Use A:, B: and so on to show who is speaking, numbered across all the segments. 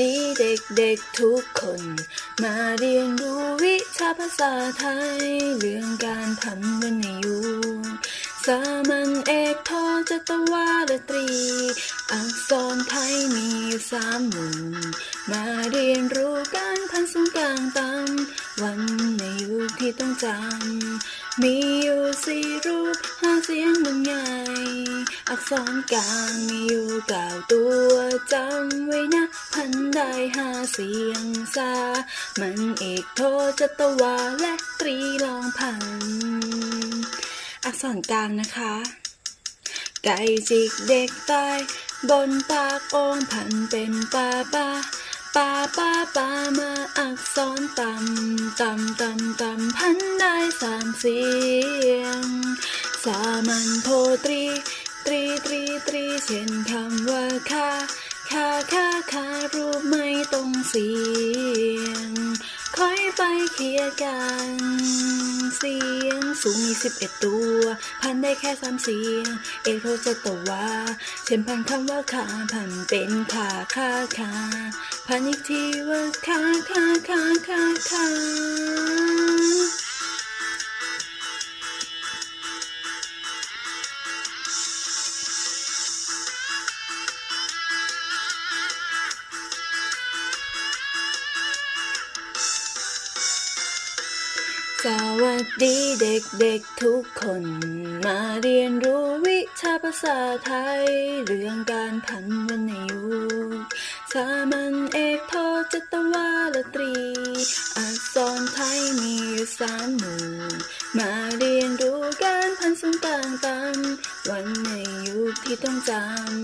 A: ดีเด็กๆทุกคน มาเรียนรู้วิชาภาษาไทย เรื่องการพันวรรณยุกต์สามัญเอกโทจตวาดตรี อักษรไทยมีสามหมู่มาเรียนรู้การพันสูงกลางต่ำวันในยุคที่ต้องจำมีอยู่สี่รูปห้าเสียงมันใหญ่ อักษรกลางมีอยู่เก้าตัวจำไว้นะ พันได้ห้าเสียงซา มันเอกโทจตวาและตรีลองพัน อักษรกลางนะคะ ไก่จิกเด็กตาย บนปากองพันเป็นปลาปลาปลาปลาปลามาอักษรต่ำต่ำต่ำต่ำพันได้สามเสียง สามัญโทตรี ตรีตรีตรีเช่นคำว่าค่าค่าค่าค่ารูปไม่ตรงเสียงคอยไปเคลียร์กัน เสียงสูงมีสิบเอ็ดตัว พันได้แค่สามเสียง เอกโทจะตว่า เช่นพันคำว่าขาพันเป็นขาขาขาพันอีกทีว่าขาขาขาขาขา เด็กๆทุกคนมาเรียนรู้วิชาภาษาไทย เรื่องการพันวรรณยุกต์สามัญเอกโทจตวาลตรี อักษรไทยมีอยู่สามหมู่มาเรียนรู้การพันสูงกลางต่ำวันในยุคที่ต้องจ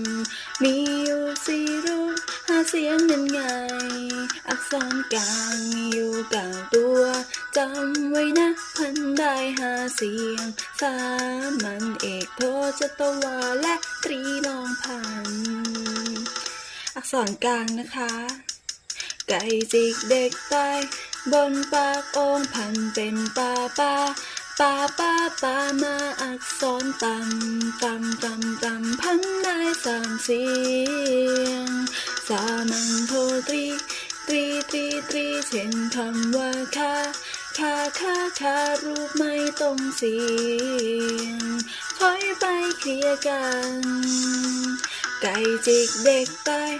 A: ำ มีอยู่สี่รูปห้าเสียงนั่นไง อักษรกลางมีอยู่ เสียง สามัญเอกโทจตวาและตรีลองพัน อักษรกลางนะคะ ไก่จิกเด็กตายบนปากองพันเป็นปลาปลาปลาปลาปลามาอักษรต่ำต่ำต่ำต่ำพันได้สามเสียง สามัญโทตรีตรีตรีตรีเช่นคำว่าค่า คาคาคารูปไม่ตรงเสียงคอยไปเคลียร์กัน ไก่จิกเด็กตาย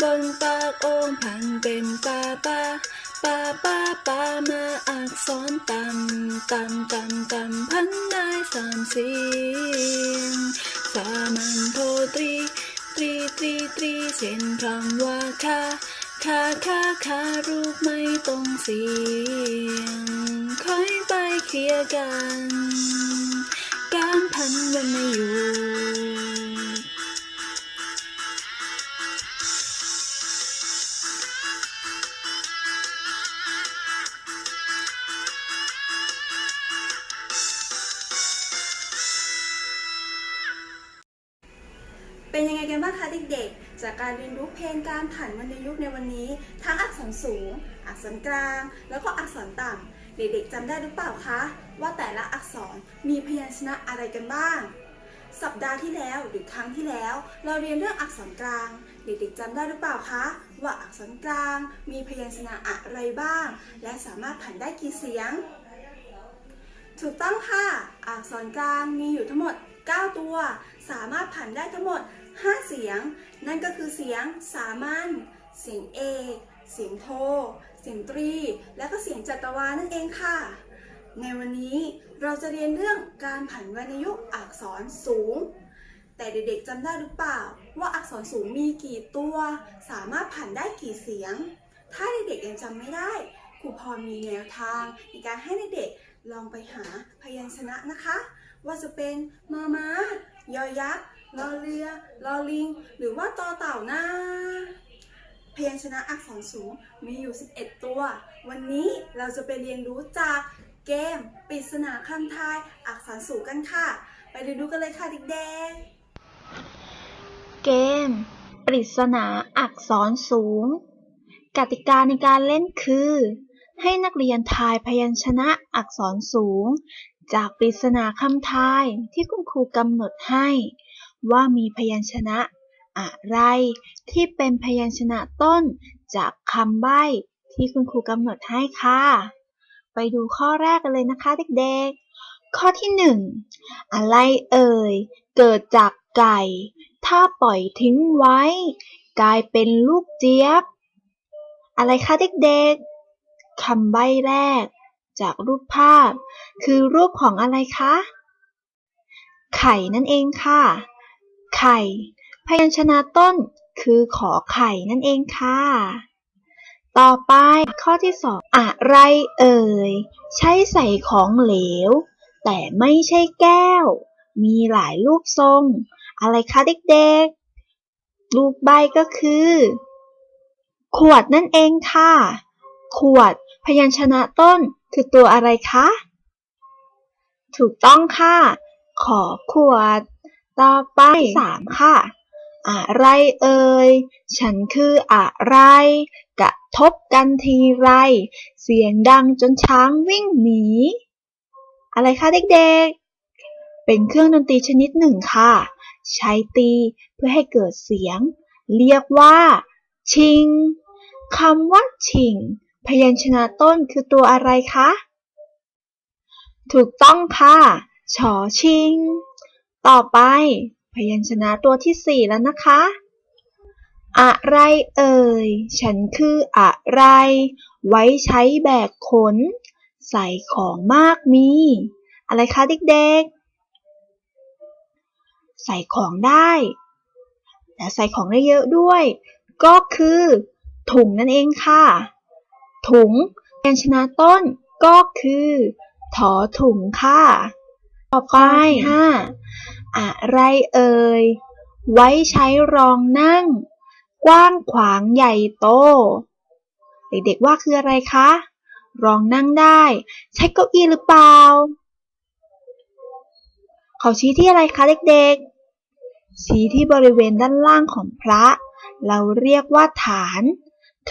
A: บนปากโองพันเป็นปลาปลาปลาปลาปลามาอักษรต่ำต่ำต่ำต่ำพันได้สามเสียงสามัญโทตรี ตรีตรีตรีเช่นคำว่าคา คาคาคารูปไม่ตรงเสียงค่อยไปเคลียร์กัน การพันว
B: นไม่อยู่ การเรียนรู้เพลงการผันวรรณยุกต์ในวันนี้ ทั้งอักษรสูง อักษรกลาง แล้วก็อักษรต่ำ เด็กๆจำได้หรือเปล่าคะ ว่าแต่ละอักษรมีพยัญชนะอะไรกันบ้าง สัปดาห์ที่แล้วหรือครั้งที่แล้ว เราเรียนเรื่องอักษรกลาง เด็กๆจำได้หรือเปล่าคะ ว่าอักษรกลาง มีพยัญชนะอะไรบ้าง และสามารถผันได้กี่เสียง ถูกต้องค่ะ อักษรกลางมีอยู่ทั้งหมด 9 ตัว สามารถผันได้ทั้งหมด 5 เสียง นั่นก็คือเสียงสามัญ เสียงเอก เสียงโท เสียงตรี และก็เสียงจัตวานั่นเองค่ะ ในวันนี้เราจะเรียนเรื่องการผันวรรณยุกต์อักษรสูง แต่เด็กๆจำได้หรือเปล่า ว่าอักษรสูงมีกี่ตัว สามารถผันได้กี่เสียง ถ้าเด็กๆยังจำไม่ได้ครูพรมีแนวทางในการให้เด็กๆลองไปหาพยัญชนะนะคะ ว่าจะเป็นมอมา ยอยักษ์ ลอเรือลอลิง หรือว่าตอเต่านะ พยัญชนะอักษรสูงมีอยู่ 11 ตัว วันนี้เราจะไปเรียนรู้จากเกมปริศนาคำทายอักษรสูงกันค่ะ ไปเรียนรู้กันเลยค่ะเด็กๆ
C: เกม ปริศนาอักษรสูง กติกาในการเล่นคือ ให้นักเรียนทายพยัญชนะอักษรสูง จากปริศนาคำทายที่คุณครูกำหนดให้ ว่ามีพยัญชนะอะไร ที่เป็นพยัญชนะต้นจากคำใบ้ที่คุณครูกำหนดให้ค่ะ ไปดูข้อแรกกันเลยนะคะเด็กๆ ข้อที่หนึ่งอะไรเอ่ย เกิดจากไก่ ถ้าปล่อยทิ้งไว้ กลายเป็นลูกเจี๊ยบ อะไรคะเด็กๆคำใบ้แรก จากรูปภาพ คือรูปของอะไรคะ ไข่นั่นเองค่ะ ไข่ พยัญชนะต้นคือขอไข่นั่นเองค่ะ ต่อไปข้อที่สองอะไรเอ่ย ใช้ใส่ของเหลว แต่ไม่ใช่แก้ว มีหลายรูปทรง อะไรคะเด็กๆ รูปใบก็คือ ขวดนั่นเองค่ะ ขวด พยัญชนะต้นคือตัวอะไรคะ ถูกต้องค่ะ ขอขวด ต่อไปสามค่ะ อะไรเอ่ย ฉันคืออะไร กระทบกันทีไร เสียงดังจนช้างวิ่งหนี อะไรคะเด็กๆ เป็นเครื่องดนตรีชนิดหนึ่งค่ะ ใช้ตีเพื่อให้เกิดเสียง เรียกว่า ชิงคำว่าชิง พยัญชนะต้นคือตัวอะไรคะ ถูกต้องค่ะ ชอชิง ต่อไป พยัญชนะตัวที่สี่แล้วนะคะ อะไรเอ่ย ฉันคืออะไร ไว้ใช้แบกขน ใส่ของมากมี อะไรคะเด็กๆ ใส่ของได้ และใส่ของได้เยอะด้วย ก็คือ ถุงนั่นเองค่ะ ถุงพยัญชนะต้นก็คือ ถอถุงค่ะ ต่อไปห้าอะไรเอ่ย ไว้ใช้รองนั่ง กว้างขวางใหญ่โต เด็กๆว่าคืออะไรคะ รองนั่งได้ ใช้เก้าอี้หรือเปล่า เขาชี้ที่อะไรคะเด็กๆ ชี้ที่บริเวณด้านล่างของพระ เราเรียกว่าฐาน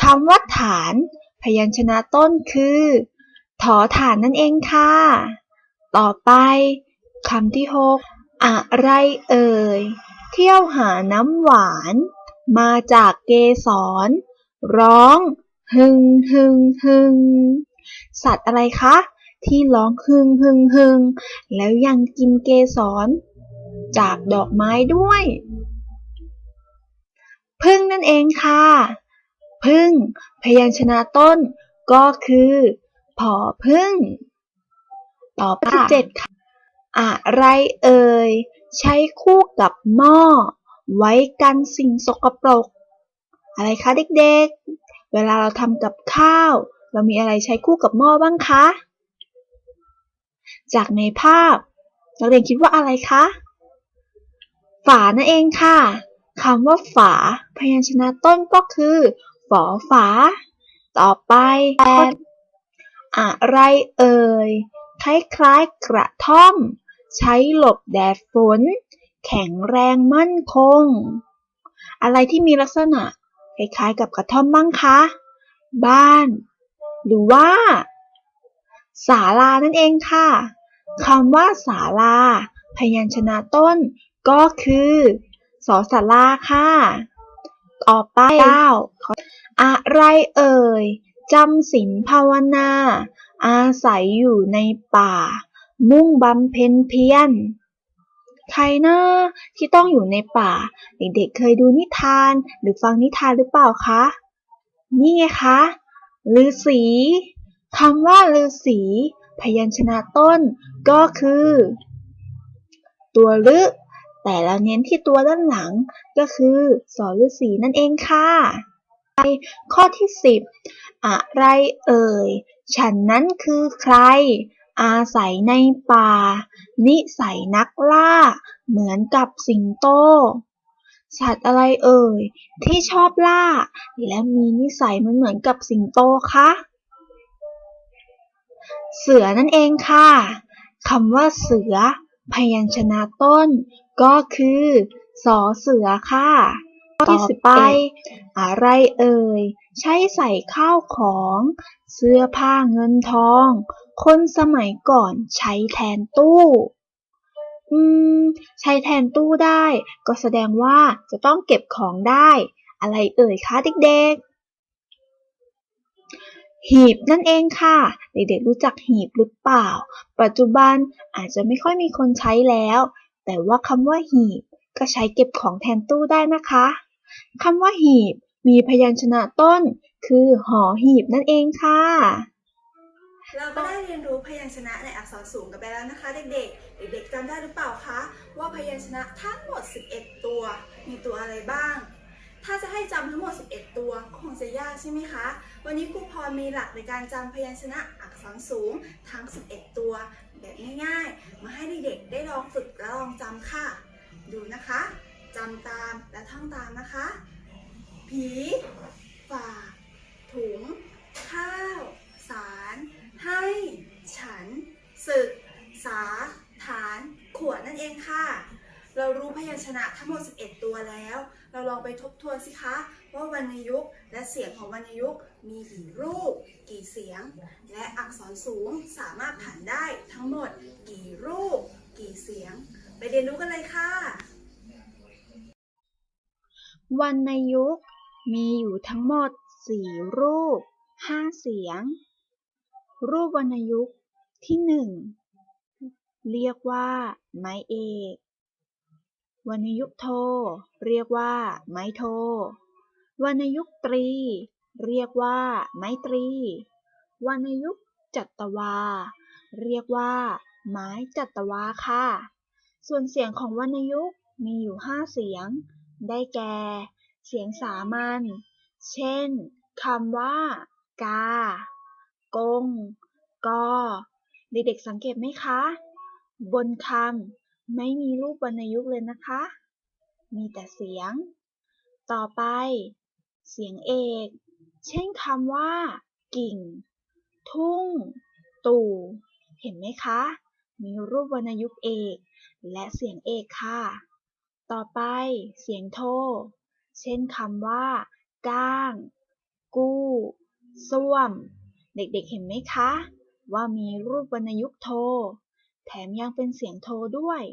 C: คำว่าฐาน พยัญชนะต้นคือ ถอฐานนั่นเองค่ะ ต่อไป คำที่หกอะไรเอ่ย เที่ยวหาน้ำหวาน มาจากเกสร ร้องฮึงฮึงฮึงสัตว์อะไรคะ ที่ร้องฮึงฮึงฮึงแล้วยังกินเกสร จากดอกไม้ด้วยพึ่งนั่นเองค่ะพึ่ง พยัญชนะต้นก็คือ ผอพึ่ง ต่อไปเจ็ดค่ะ อะไรเอ่ย ใช้คู่กับหม้อ ไว้กันสิ่งสกปรก อะไรคะเด็กๆ เวลาเราทำกับข้าว เรามีอะไรใช้คู่กับหม้อบ้างคะ จากในภาพ นักเรียนคิดว่าอะไรคะ ฝานั่นเองค่ะคำว่าฝา พยัญชนะต้นก็คือฝอฝา ต่อไปแปดอะไรเอ่ย คล้ายๆกระท่อม ใช้หลบแดดฝน แข็งแรงมั่นคง อะไรที่มีลักษณะคล้ายๆกับกระท่อมบ้างคะ บ้าน หรือว่าศาลานั่นเองค่ะคำว่าศาลา พยัญชนะต้น ก็คือสอสาราค่ะ ต่อไปเก้าอะไรเอ่ยจำศีลภาวนา อาศัยอยู่ในป่า มุ่งบำเพ็ญเพียรใครนะที่ต้องอยู่ในป่า เด็กๆเคยดูนิทานหรือฟังนิทานหรือเปล่าคะ นี่ไงคะฤาษีคำว่าฤาษีพยัญชนะต้นก็คือ ตัวฤแต่เราเน้นที่ตัวด้านหลังก็คือสอฤาษีนั่นเองค่ะ ข้อที่ 10 อะไรเอ่ย ฉันนั้นคือใคร อาศัยในป่า นิสัยนักล่า เหมือนกับสิงโต สัตว์อะไรเอ่ย ที่ชอบล่า และมีนิสัยมันเหมือนกับสิงโตคะเสือนั่นเองค่ะคำว่าเสือ พยัญชนะต้น ก็คือสอเสือค่ะ ต่อไป อะไรเอ่ย ใช้ใส่ข้าวของ เสื้อผ้าเงินทอง คนสมัยก่อนใช้แทนตู้ อืม ใช้แทนตู้ได้ ก็แสดงว่าจะต้องเก็บของได้ อะไรเอ่ยคะเด็กๆหีบนั่นเองค่ะ เด็กๆรู้จักหีบหรือเปล่า ปัจจุบันอาจจะไม่ค่อยมีคนใช้แล้ว แต่ว่าคำว่าหีบก็ใช้เก็บของแทนตู้ได้นะคะ คำว่าหีบ มีพยัญชนะต้น คือหอหีบนั่นเองค่ะ
B: เราก็ได้เรียนรู้พยัญชนะในอักษรสูงกันไปแล้วนะคะ เด็กๆ เด็กๆจำได้หรือเปล่าคะว่าพยัญชนะทั้งหมด 11 ตัว มีตัวอะไรบ้าง ถ้าจะให้จำทั้งหมด 11 ตัวคงจะยากใช่ไหมคะ วันนี้ครูพรมีหลักในการจำพยัญชนะอักษรสูงทั้ง 11 ตัว แบบง่ายๆ มาให้เด็กๆได้ลองฝึกและลองจำค่ะ ดูนะคะ จำตามและท่องตามนะคะ ผีฝากถุง ข้าว สาร ให้ ฉัน ศึกสาฐาน ขวดนั่นเองค่ะ เรารู้พยัญชนะทั้งหมด 11 ตัวแล้ว เราลองไปทบทวนสิคะ ว่าวรรณยุกต์และเสียงของวรรณยุกต์มีกี่รูป กี่เสียง และอักษรสูงสามารถผันได้ทั้งหมด กี่รูป กี่เสียง ไปเรียนรู้กันเลยค่ะ
C: วรรณยุกต์มีอยู่ทั้งหมด 4 รูป 5 เสียง รูปวรรณยุกต์ที่ 1 เรียกว่า ไม้เอก วรรณยุกต์โท เรียกว่า ไม้โท วรรณยุกต์ตรี เรียกว่า ไม้ตรี วรรณยุกต์จัตวา เรียกว่า ไม้จัตวาค่ะ ส่วนเสียงของวรรณยุกต์มีอยู่ 5 เสียง ได้แก่ เสียงสามัญ เช่น คำว่า กา กง กอ เด็กๆสังเกตไหมคะ บนคำไม่มีรูปวรรณยุกต์เลยนะคะ มีแต่เสียง ต่อไป เสียงเอก เช่นคำว่า กิ่ง ทุ่ง ตู่ เห็นไหมคะ มีรูปวรรณยุกต์เอก และเสียงเอกค่ะ ต่อไปเสียงโท เช่นคำว่า ก้าง กู้ ส้วม เด็กๆเห็นไหมคะ ว่ามีรูปวรรณยุกต์โท แถมยังเป็นเสียงโทด้วย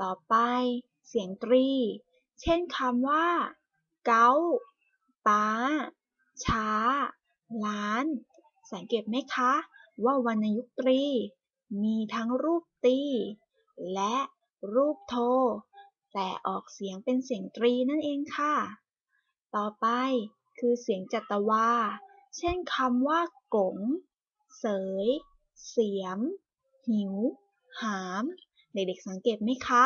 C: ต่อไปเสียงตรี เช่นคำว่า เก้าป้า ช้า ล้าน สังเกตไหมคะ ว่าวรรณยุกต์ตรี มีทั้งรูปตี และรูปโท แต่ออกเสียงเป็นเสียงตรีนั่นเองค่ะ ต่อไปคือเสียงจัตวา เช่นคำว่ากง เสย เสียม หิว หาม เด็กๆสังเกตไหมคะ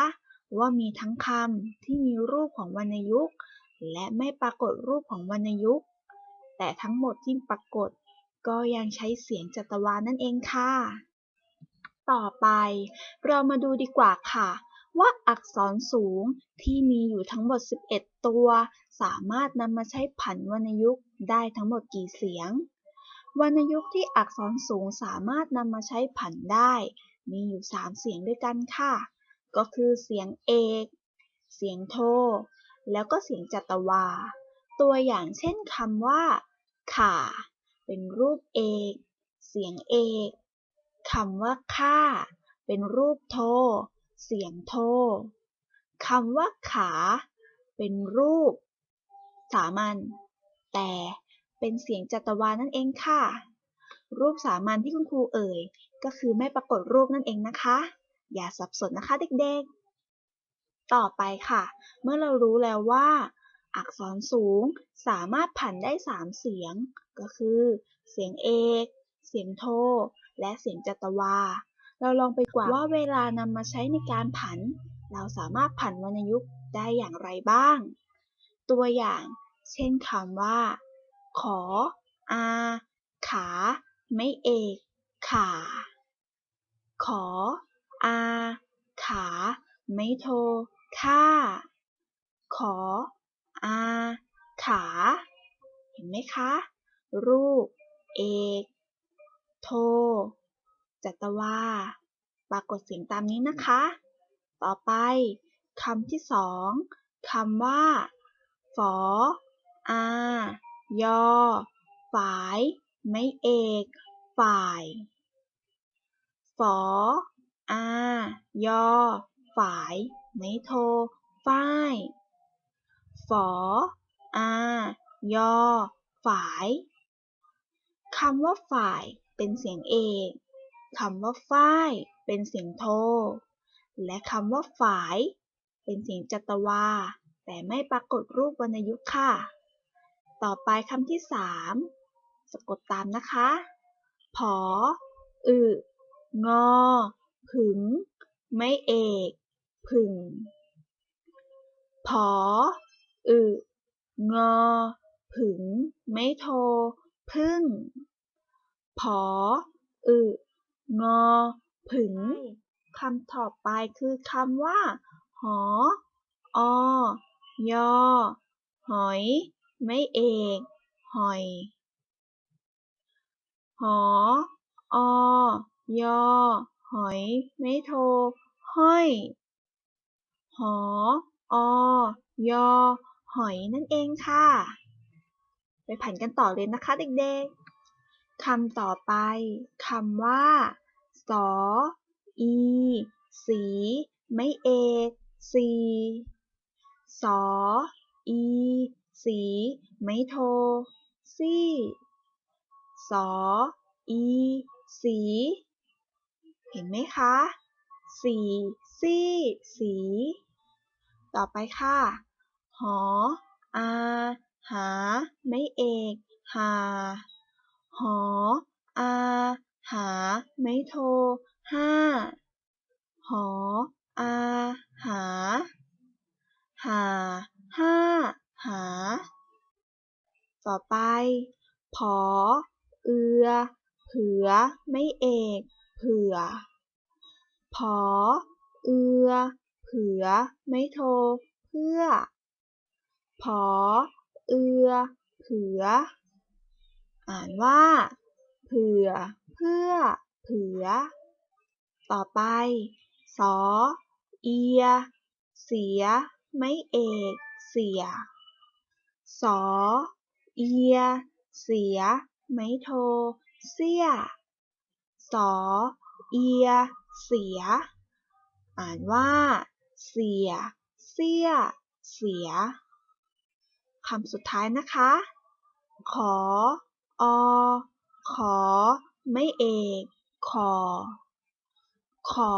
C: ว่ามีทั้งคำที่มีรูปของวรรณยุกต์ และไม่ปรากฏรูปของวรรณยุกต์ แต่ทั้งหมดที่ปรากฏก็ยังใช้เสียงจัตวานั่นเองค่ะ ต่อไปเรามาดูดีกว่าค่ะ ว่าอักษรสูงที่มีอยู่ทั้งหมด 11 ตัว สามารถนำมาใช้ผันวรรณยุกต์ได้ทั้งหมดกี่เสียง วรรณยุกต์ที่อักษรสูงสามารถนำมาใช้ผันได้ มีอยู่ 3 เสียงด้วยกันค่ะ ก็คือเสียงเอก เสียงโท แล้วก็เสียงจัตวา ตัวอย่างเช่นคำว่า ข่า เป็นรูปเอก เสียงเอกคำว่าข้าเป็นรูปโท เสียงโทคำว่าขา เป็นรูป สามัญแต่เป็นเสียงจัตวานั่นเองค่ะ รูปสามัญที่คุณครูเอ่ย ก็คือไม่ปรากฏรูปนั่นเองนะคะ อย่าสับสนนะคะเด็กๆ ต่อไปค่ะ เมื่อเรารู้แล้วว่า อักษรสูงสามารถผันได้ 3 เสียง ก็คือ เสียงเอก เสียงโท และเสียงจัตวา เราลองไปกว่าว่าเวลานำมาใช้ในการผัน เราสามารถผันวรรณยุกต์ได้อย่างไรบ้าง ตัวอย่าง เช่นคำว่า ขอ อา ขา ไม่เอก ขา ขอ อา ขา ไม่โทค่า ขอ อา ขา เห็นไหมคะ รูป เอก โท จัตวา ปรากฏเสียงตามนี้นะคะ ต่อไปคำที่สองคำว่า ฝอ อา ยอ ฝาย ไม่เอก ฝ่าย ฝอ อา ยอ ฝาย ไม่โท ฝ้าย ฝอ อา ยอ ฝาย คำว่าฝ่ายเป็นเสียงเอก คำว่าฝ้ายเป็นเสียงโท และคำว่าฝาย เป็นเสียงจัตวา แต่ไม่ปรากฏรูปวรรณยุกต์ค่ะ ต่อไปคำที่สามสะกดตามนะคะ ผอ อึ งอ ผึง ไม่เอก ผึ่ง ผอ อึ งอ ผึง ไม่โท พึ่ง ผอ อึ งอ ผึงคำต่อไปคือคำว่า หอ อ ยอ หอย ไม่เอก หอย หอ อ ยอ หอย ไม่โท ห้อย หอ อ ยอ หอยนั่นเองค่ะ ไปผันกันต่อเลยนะคะเด็กๆคำต่อไปคำว่า สอ อี สี ไม่เอก สี สอ อี สี ไม่โท ซี่สอ อี สี เห็นไหมคะ สี ซี่ สี ต่อไปค่ะ หอ อา หา ไม่เอก หา หอ อา หา ไม่โทห้า หอ อา หา หา ห้า หา ต่อไป ผอ เอือ เผือ ไม่เอก เผื่อ ผอ เอือ เผือ ไม่โท เพื่อ ผอ เอือ เผือ อ่านว่า เผื่อ พื่อ เผือ ต่อไป สอ เอียเสีย ไม่เอก เสีย สอ เอียเสีย ไม่โท เสีย สอ เอียเสีย อ่านว่า เสีย เสีย เสีย คำสุดท้ายนะคะ ขอ อ ขอ ไม่เอก ขอ ขอ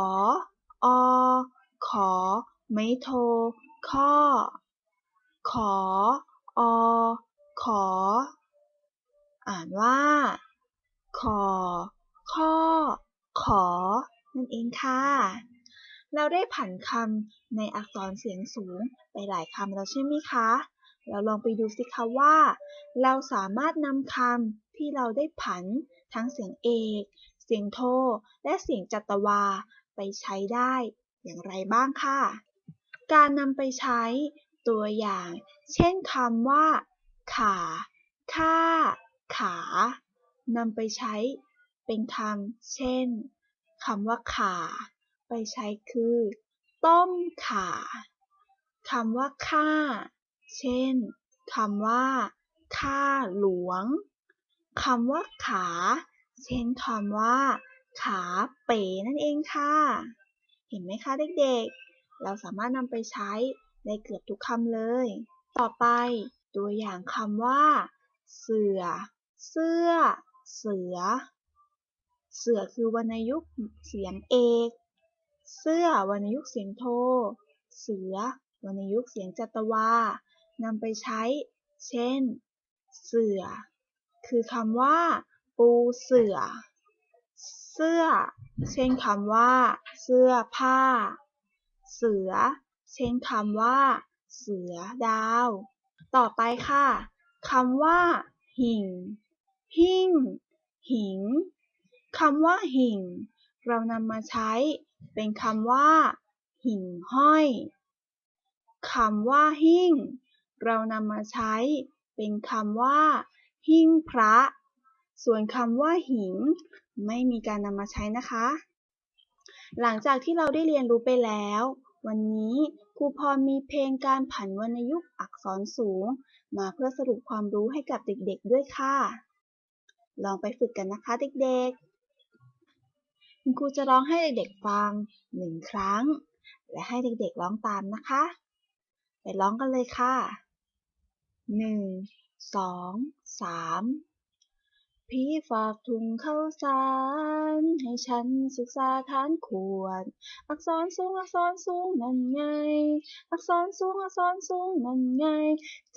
C: อ ขอ ไม่โท ข้อ ขอ อ ขอ อ่านว่า ขอ ข้อ ขอ นั่นเองค่ะ เราได้ผันคำในอักษรเสียงสูงไปหลายคำแล้วใช่ไหมคะ เราลองไปดูสิคะว่า เราสามารถนำคำที่เราได้ผัน ทั้งเสียงเอก เสียงโท และเสียงจัตวา ไปใช้ได้อย่างไรบ้างค่ะ การนำไปใช้ตัวอย่าง เช่นคำว่า ขา ค่า ขานำไปใช้เป็นคำเช่นคำว่าขา ไปใช้คือ ต้มขาคำว่าค่า เช่นคำว่า ค่าหลวง คำว่าขา เช่นคำว่า ขาเป๋นั่นเองค่ะ เห็นไหมคะเด็กๆ เราสามารถนำไปใช้ได้เกือบทุกคำเลย ต่อไปตัวอย่างคำว่า เสือ เสื้อ เสือ เสือคือวรรณยุกต์เสียงเอก เสื้อวรรณยุกต์เสียงโท เสือวรรณยุกต์เสียงจัตวานำไปใช้ เช่น เสือ คือคำว่า ปูเสือ เสื้อ เช่นคำว่า เสื้อผ้า เสือ เช่นคำว่า เสือดาว ต่อไปค่ะคำว่า หิ่ง หิ้งหิงคำว่า หิ่ง เรานำมาใช้ เป็นคำว่า หิ่งห้อยคำว่าหิ้งเรานำมาใช้ เป็นคำว่า หิ้งพระ ส่วนคำว่าหิง ไม่มีการนำมาใช้นะคะ หลังจากที่เราได้เรียนรู้ไปแล้ว วันนี้ครูพรมีเพลงการผันวรรณยุกต์อักษรสูง มาเพื่อสรุปความรู้ให้กับเด็กๆด้วยค่ะ ลองไปฝึกกันนะคะเด็กๆคุณครูจะร้องให้เด็กๆฟังหนึ่งครั้ง และให้เด็กๆร้องตามนะคะ ไปร้องกันเลยค่ะหนึ่ง สองสามพี่ฝากถุงข้าวสาร ให้ฉันศึกษาทานขวด อักษรสูงอักษรสูงนั่นไง อักษรสูงอักษรสูงนั่นไง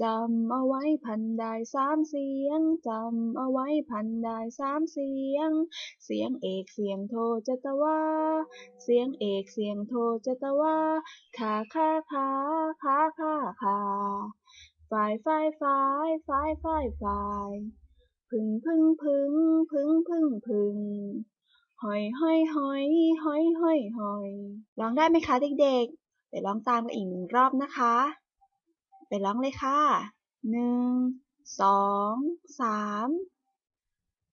C: จำเอาไว้พันได้สามเสียง จำเอาไว้พันได้สามเสียง เสียงเอกเสียงโทจะตะว่าเสียงเอกเสียงโทจะตะว่าขาขาขาขาขาขา ฝ่ายฝ่ายฝ่ายฝ่ายฝ่ายฝ่ายพึ่งพึ่งพึ่งพึ่งพึ่งพึ่งหอยหอยหอยหอยหอยหอยร้องได้ไหมคะเด็กๆ ไปร้องตามกันอีกหนึ่งรอบนะคะ ไปร้องเลยค่ะหนึ่งสองสาม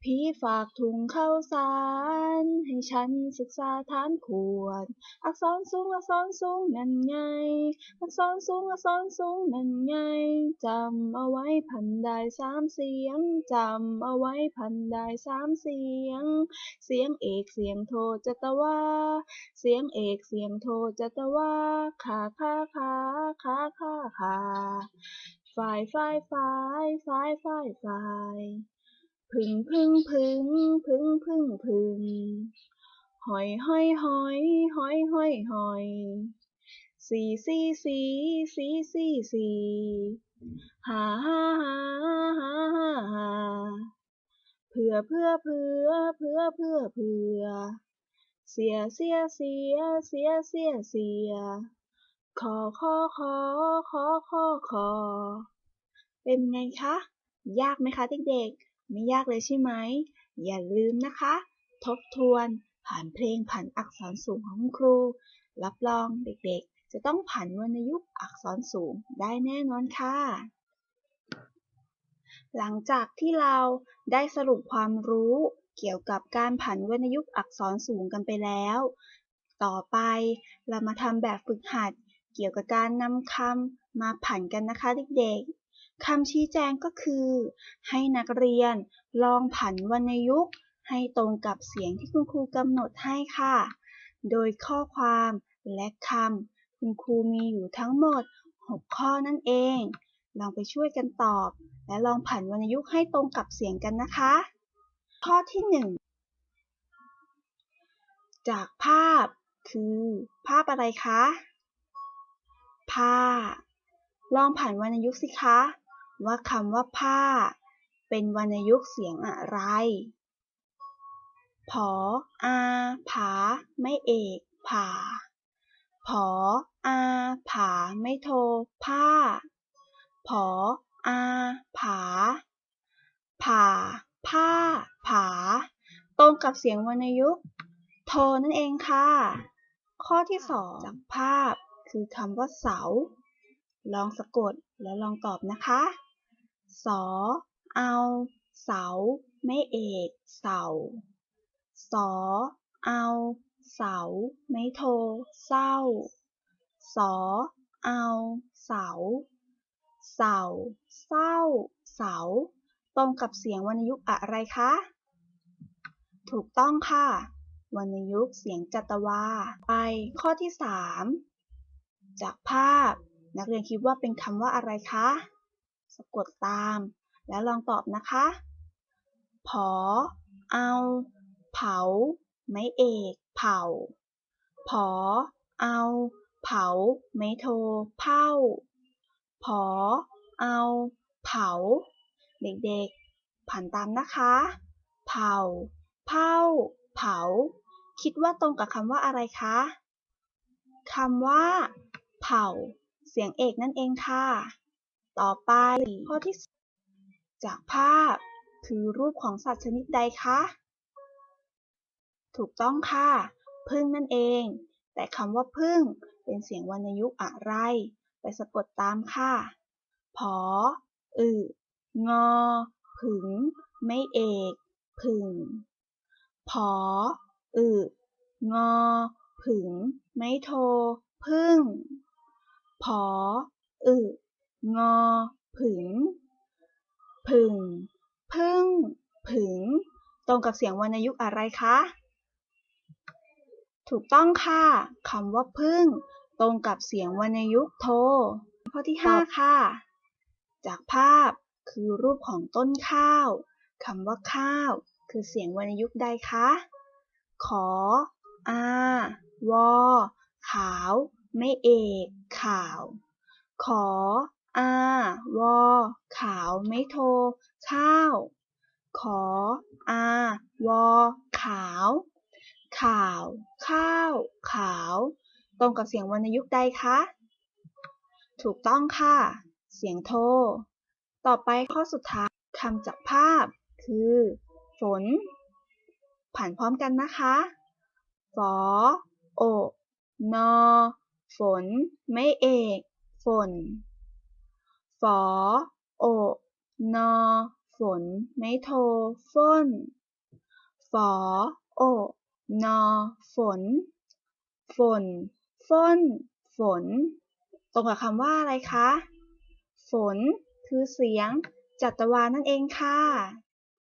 C: พี่ฝากถุงข้าวสาร ให้ฉันศึกษาทานขวด อักษรสูงอักษรสูงนั่นไง อักษรสูงอักษรสูงนั่นไง จำเอาไว้พันได้สามเสียง จำเอาไว้พันได้สามเสียง เสียงเอกเสียงโทจะตะว่า เสียงเอกเสียงโทจะตะว่าขาขาขาขาขาขาฝ่ายฝ่ายฝ่ายฝ่ายฝ่ายฝ่าย พึ่งพึ่งพึ่งพึ่งพึ่งพึ่งหอยหอยหอยหอยหอยหอยสีสีสีสีสีสีหาหาหาหาหาหาเพื่อเพื่อเพื่อเพื่อเพื่อเพื่อเสียเสียเสียเสียเสียเสียขอขอขอขอขอขอเป็นไงคะ ยากไหมคะเด็กๆ ไม่ยากเลยใช่ไหม อย่าลืมนะคะ ทบทวน ผ่านเพลงผ่านอักษรสูงของครู รับรองเด็กๆ จะต้องผ่านวรรณยุกต์อักษรสูงได้แน่นอนค่ะ หลังจากที่เราได้สรุปความรู้เกี่ยวกับการผันวรรณยุกต์อักษรสูงกันไปแล้ว ต่อไปเรามาทำแบบฝึกหัด เกี่ยวกับการนำคำมาผันกันนะคะเด็กๆ คำชี้แจงก็คือ ให้นักเรียนลองผันวรรณยุกต์ ให้ตรงกับเสียงที่คุณครูกำหนดให้ค่ะ โดยข้อความและคำคุณครูมีอยู่ทั้งหมด 6 ข้อนั่นเอง ลองไปช่วยกันตอบ และลองผันวรรณยุกต์ให้ตรงกับเสียงกันนะคะ ข้อที่ 1 จากภาพคือ ภาพอะไรคะ ผ้า ลองผันวรรณยุกต์สิคะ ว่าคำว่าผ้า เป็นวรรณยุกต์เสียงอะไร ผอ อา ผา ไม่เอก ผ่า ผอ อา ผา ไม่โท ผ้า ผอ อา ผา ผ่า ผ้า ผา ตรงกับเสียงวรรณยุกต์โทนั่นเองค่ะ ข้อที่สองจากภาพคือคำว่าเสา ลองสะกดแล้วลองตอบนะคะ สอ เอา เสา ไม่เอก เสา สอ เอา เสา ไม่โท เศร้า สอ เอา เสา เสา เศร้า เสา ตรงกับเสียงวรรณยุกต์อะไรคะ ถูกต้องค่ะ วรรณยุกต์เสียงจัตวา ไปข้อที่ 3 จากภาพ นักเรียนคิดว่าเป็นคำว่าอะไรคะ สะกดตาม แล้วลองตอบนะคะ ผอ เอา เผา ไม่เอก เผา ผอ เอา เผา ไม่โท เผาผอ เอา เผา เด็กๆผันตามนะคะ เผา เผา เผา คิดว่าตรงกับคำว่าอะไรคะ คำว่า เผา เสียงเอกนั่นเองค่ะ ต่อไปข้อที่สจากภาพ คือรูปของสัตว์ชนิดใดคะ ถูกต้องค่ะ พึ่งนั่นเอง แต่คำว่าพึ่งเป็นเสียงวรรณยุกต์อะไร ไปสะกดตามค่ะ ผอ อึ งอ ผึง ไม่เอก ผึ่ง ผอ อึ งอ ผึง ไม่โท พึ่ง ผอ อึงอ ผึง ผึ่ง พึ่ง ผึง ตรงกับเสียงวรรณยุกต์อะไรคะ ถูกต้องค่ะคำว่าพึ่ง ตรงกับเสียงวรรณยุกต์โท ข้อที่ห้าค่ะ จากภาพคือรูปของต้นข้าวคำว่าข้าว คือเสียงวรรณยุกต์ใดคะ ขอ อา วอ ขาว ไม่เอกข่าว ขอ อาวอขาวไม่โท ข้าว ขอ อาวอขาว ข่าว ข้าว ขาว ตรงกับเสียงวรรณยุกต์ใดคะ ถูกต้องค่ะ เสียงโท ต่อไปข้อสุดท้ายคำจากภาพ คือ ฝน ผ่านพร้อมกันนะคะฝอโอนอ ฝน ไม่เอก ฝน ฝอ โอนอ ฝน ไม่โทฝนฝอ โอนอ ฝน ฝนฝนฝน ตรงกับคำว่าอะไรคะ ฝน คือเสียงจัตวานั่นเองค่ะ